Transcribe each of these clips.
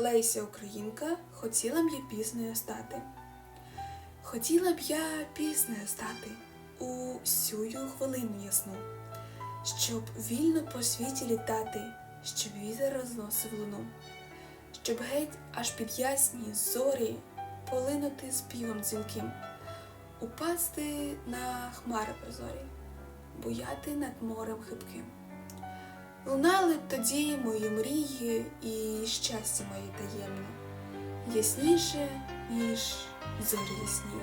Леся Українка, хотіла б я піснею стати. Хотіла б я піснею стати у сюю хвилину ясну, щоб вільно по світі літати, щоб вітер розносив луну, щоб геть аж під ясні зорі полинути співом дзвінким, упасти на хмари прозорі, буяти над морем хибким. Лунали тоді мої мрії і щастя моє таємне, ясніше, ніж зорі ясні,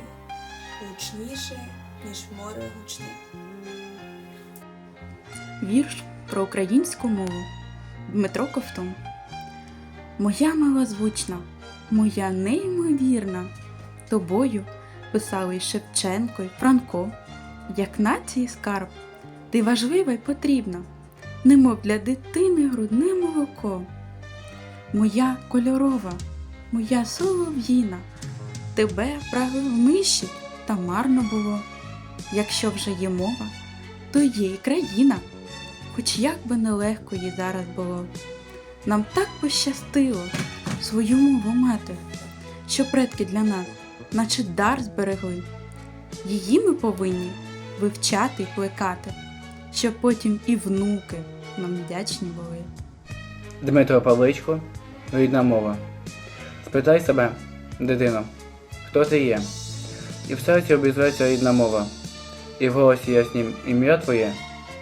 гучніше, ніж море гучне. Вірш про українську мову Дмитро Ковтун. Моя милозвучна, моя неймовірна. Тобою писали й Шевченко й Франко. Як нації скарб, ти важлива й потрібна, немов для дитини грудне молоко. Моя кольорова, моя солов'їна, тебе прагли миші, та марно було. Якщо вже є мова, то є й країна хоч як би нелегко їй зараз було. Нам так пощастило свою мову мати, що предки для нас, наче дар зберегли. Її ми повинні вивчати й плекати, щоб потім і внуки нам вдячні були. Дмитро Павличко, рідна мова. Спитай себе, дитино, хто ти є? І в серці обізветься рідна мова, і в голосі яснім ім'я твоє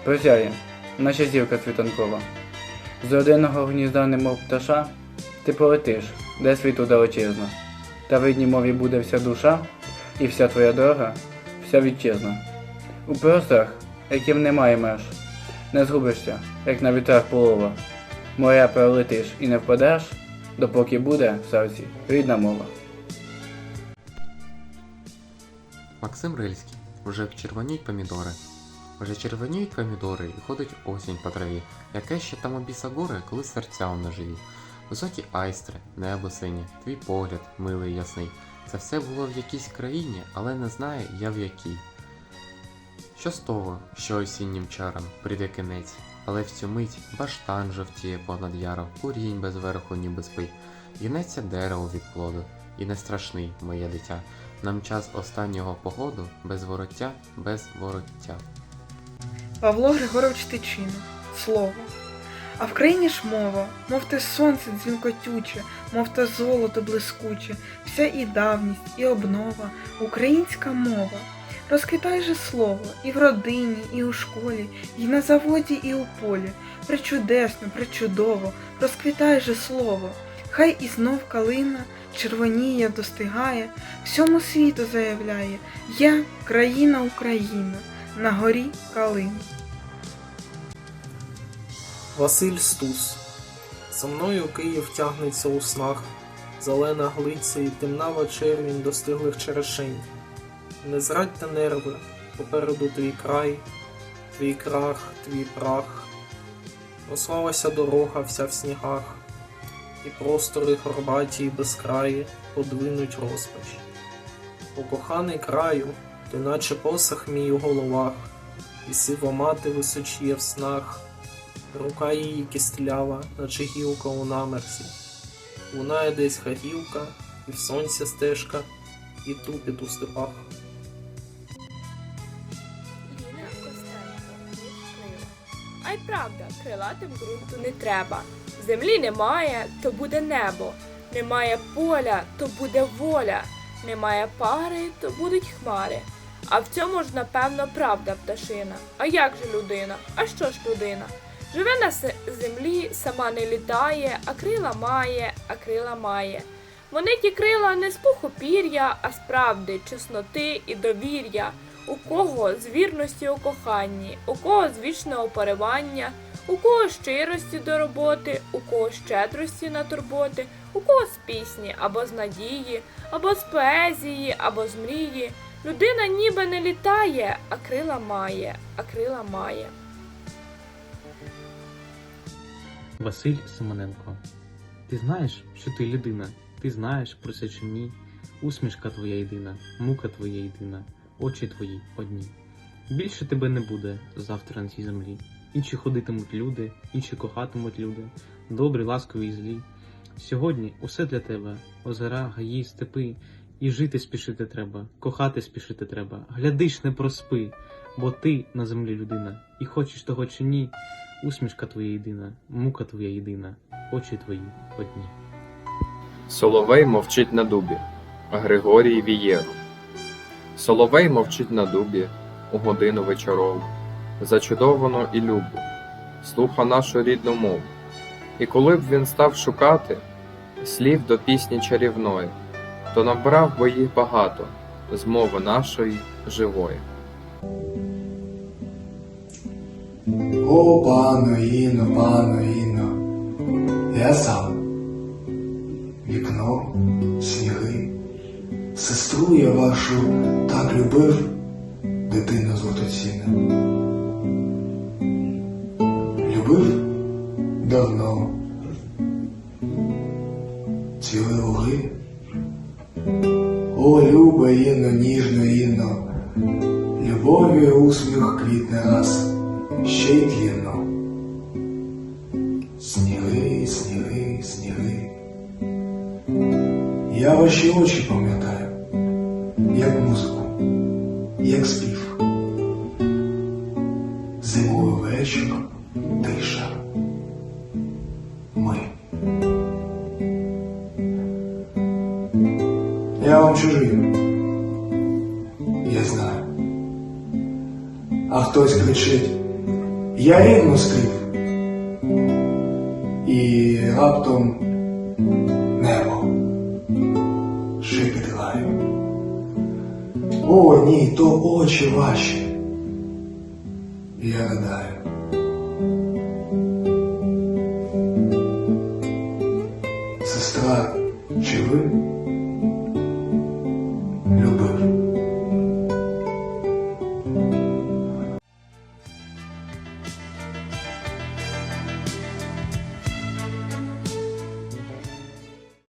прозяє, наче зірка світанкова. З родинного гнізда, немов пташа, ти полетиш, де світу далечезно, та в рідній мові буде вся душа, і вся твоя дорога, вся вітчизна. У просторах, яким немає меж, не згубишся, як на вітрах полова. Моря пролетиш і не впадеш, допоки буде в серці рідна мова. Максим Рильський. Вже червоніють помідори. Вже червоніють помідори і ходить осінь по траві. Яке ще там обіса гори, коли серця у наживі. Високі айстри, небо синє, твій погляд, милий ясний. Це все було в якійсь країні, але не знаю я в якій. Що що осіннім чарам прийде кінець, але в цю мить баштан жовтіє понад яром, курінь без верху ніби спить, гнеться дерево від плоду, і не страшний, моє дитя. Нам час останнього походу без вороття, без вороття. Павло Григорович Тичина. Слово. А в країні ж мова, мов те сонце дзвінкотюче, мов те золото блискуче, вся і давність, і обнова, українська мова. Розквітай же слово і в родині, і у школі, і на заводі, і у полі. Причудесно, причудово, розквітай же слово. Хай і знов калина червоніє, достигає, всьому світу заявляє Я країна Україна, на горі калина. Василь Стус. За мною Київ тягнеться у снах, зелена глиця і темна вечернінь достиглих черешень. Не зрадьте нерви, попереду твій край, твій крах, твій прах. Послалася дорога вся в снігах, і простори горбаті й безкраї подвинуть розпач. О коханий краю, ти наче посах мій у головах, і сива мати височіє в снах. Рука її кістлява, наче гілка у намерзі. Лунає десь хагілка, і в сонці стежка, і тупіт у степах. Правда, крилатим ґрунту не треба. Землі немає, то буде небо. Немає поля, то буде воля. Немає пари, то будуть хмари. А в цьому ж, напевно, правда пташина. А як же людина? А що ж людина? Живе на землі, сама не літає, а крила має, а крила має. Вони ті крила не з пуху пір'я, а з правди, чесноти і довір'я. У кого з вірності у коханні, у кого з вічного поривання, у кого щирості до роботи, у кого щедрості на турботи, у кого з пісні або з надії, або з поезії, або з мрії. Людина ніби не літає, а крила має, а крила має. Василь Симоненко. Ти знаєш, що ти людина, ти знаєш про це чи ні. Усмішка твоя єдина, мука твоя єдина, очі твої одні. Більше тебе не буде завтра на цій землі. Інші ходитимуть люди, інші кохатимуть люди, добрі, ласкові і злі. Сьогодні усе для тебе озера, гаї, степи. І жити спішити треба, кохати спішити треба. Глядиш, не проспи, бо ти на землі людина. І хочеш того чи ні, усмішка твоя єдина, мука твоя єдина, очі твої одні. Соловей мовчить на дубі, Григорій вієру. Соловей мовчить на дубі у годину вечорову, зачудовано і любо, слуха нашу рідну мову. І коли б він став шукати слів до пісні чарівної, то набрав би їх багато з мови нашої живої. О, пано Іно, пано Іно, я сам. Сестру я вашу так любив, дитино золотоцінна. Любив давно. Цвіли луги. О, любе Інно, ніжно Інно, любові усміх квітне раз ще й тлінно. Сніги, сніги, сніги. Я ваші очі пам'ятаю, як музику, як спів. Зимовий вечір, тиша. Ми. Я вам чужий. Я знаю. А хтось кричить. Я рівно скрив. І раптом небо шипить лаю. О, ні, то очі ваші. Я гадаю,